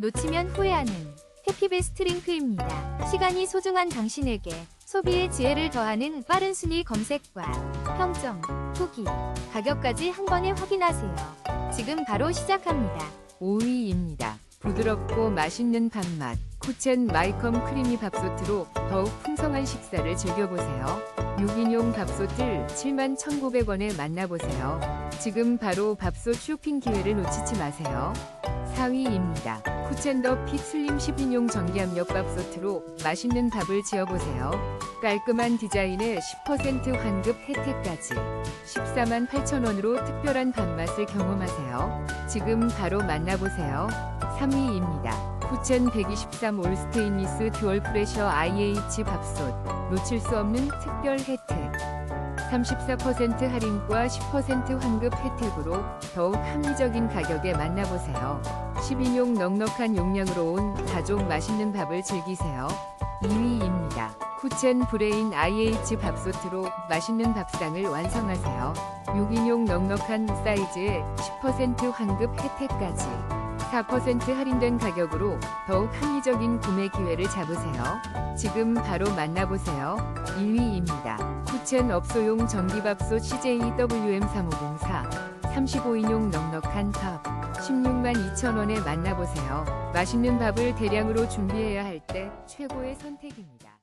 놓치면 후회하는 해피베스트 링크입니다. 시간이 소중한 당신에게 소비의 지혜를 더하는 빠른 순위 검색과 평점, 후기, 가격까지 한 번에 확인하세요. 지금 바로 시작합니다. 5위입니다. 부드럽고 맛있는 밥맛. 쿠첸 마이컴 크리미 밥솥으로 더욱 풍성한 식사를 즐겨보세요. 6인용 밥솥을 71,900원에 만나보세요. 지금 바로 밥솥 쇼핑 기회를 놓치지 마세요. 4위입니다. 쿠첸더 핏 슬림 10인용 전기압력 밥솥으로 맛있는 밥을 지어보세요. 깔끔한 디자인에 10% 환급 혜택까지 14만 8천원으로 특별한 밥맛을 경험하세요. 지금 바로 만나보세요. 3위입니다. 쿠첸 123 올스테인리스 듀얼 프레셔 IH 밥솥 놓칠 수 없는 특별 혜택 34% 할인과 10% 환급 혜택으로 더욱 합리적인 가격에 만나보세요. 10인용 넉넉한 용량으로 온 가족 맛있는 밥을 즐기세요. 2위입니다. 쿠첸 브레인 IH 밥솥으로 맛있는 밥상을 완성하세요. 6인용 넉넉한 사이즈에 10% 환급 혜택까지 4% 할인된 가격으로 더욱 합리적인 구매 기회를 잡으세요. 지금 바로 만나보세요. 1위입니다. 쿠첸 업소용 전기밥솥 CJWM3504 35인용 넉넉한 컵 16만 2천원에 만나보세요. 맛있는 밥을 대량으로 준비해야 할 때 최고의 선택입니다.